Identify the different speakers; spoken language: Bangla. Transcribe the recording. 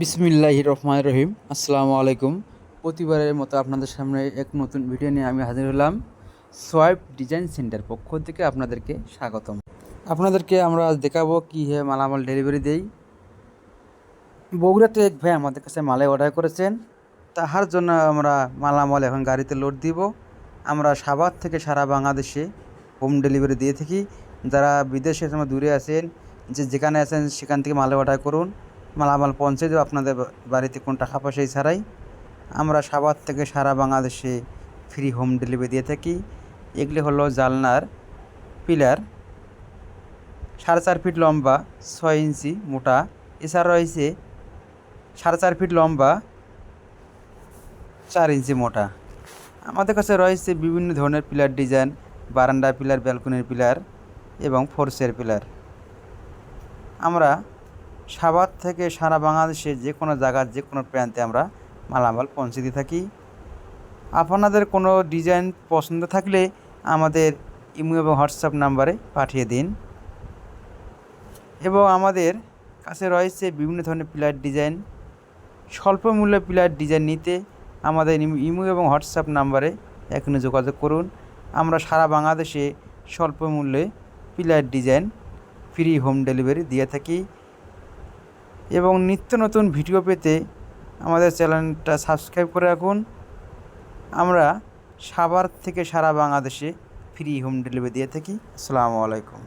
Speaker 1: বিসমিল্লাহ রহমান রহিম। আসসালামু আলাইকুম। প্রতিবারের মতো আপনাদের সামনে এক নতুন ভিডিও নিয়ে আমি হাজির হলাম। সোয়াইপ ডিজাইন সেন্টার পক্ষ থেকে আপনাদেরকে স্বাগতম। আপনাদেরকে আমরা আজ দেখাবো কী হে মালামাল ডেলিভারি দেই। বগুড়াতে এক ভাই আমাদের কাছে মালে অর্ডার করেছেন। তাহার জন্য আমরা মালামাল এখন গাড়িতে লোড দিব। আমরা সাভার থেকে সারা বাংলাদেশে হোম ডেলিভারি দিয়ে থাকি। যারা বিদেশে দূরে আছেন, যে যেখানে আছেন, সেখান থেকে মালে অর্ডার করুন। মালামাল পৌঁছে দেবো। আপনাদের বাড়িতে কোনো টাকা পয়সাই ছাড়াই। আমরা সাভার থেকে সারা বাংলাদেশে ফ্রি হোম ডেলিভারি দিয়ে থাকি। এগুলি হলো জালনার পিলার, সাড়ে চার ফিট লম্বা, ছয় ইঞ্চি মোটা। এছাড়া রয়েছে সাড়ে চার ফিট লম্বা, চার ইঞ্চি মোটা। আমাদের কাছে রয়েছে বিভিন্ন ধরনের পিলার ডিজাইন বারান্দা পিলার, ব্যালকনির পিলার এবং ফোর্সের পিলার। আমরা সাভার থেকে সারা বাংলাদেশে যে কোনো জায়গার যে কোনো প্রান্তে আমরা মালামাল পৌঁছে দিয়ে থাকি। আপনাদের কোনো ডিজাইন পছন্দ থাকলে আমাদের ইমো এবং হোয়াটসঅ্যাপ নাম্বারে পাঠিয়ে দিন। এবং আমাদের কাছে রয়েছে বিভিন্ন ধরনের পিলার ডিজাইন। স্বল্প মূল্যে পিলার ডিজাইন নিতে আমাদের ইম- এবং হোয়াটসঅ্যাপ নাম্বারে এখনই যোগাযোগ করুন। আমরা সারা বাংলাদেশে স্বল্প মূল্যে pillar design free home delivery দিয়ে থাকি। এবং নিত্য নতুন ভিডিও পেতে আমাদের চ্যানেলটা সাবস্ক্রাইব করে রাখুন। আমরা সাভার থেকে সারা বাংলাদেশে ফ্রি হোম ডেলিভারি দিয়ে থাকি। আসসালামু আলাইকুম।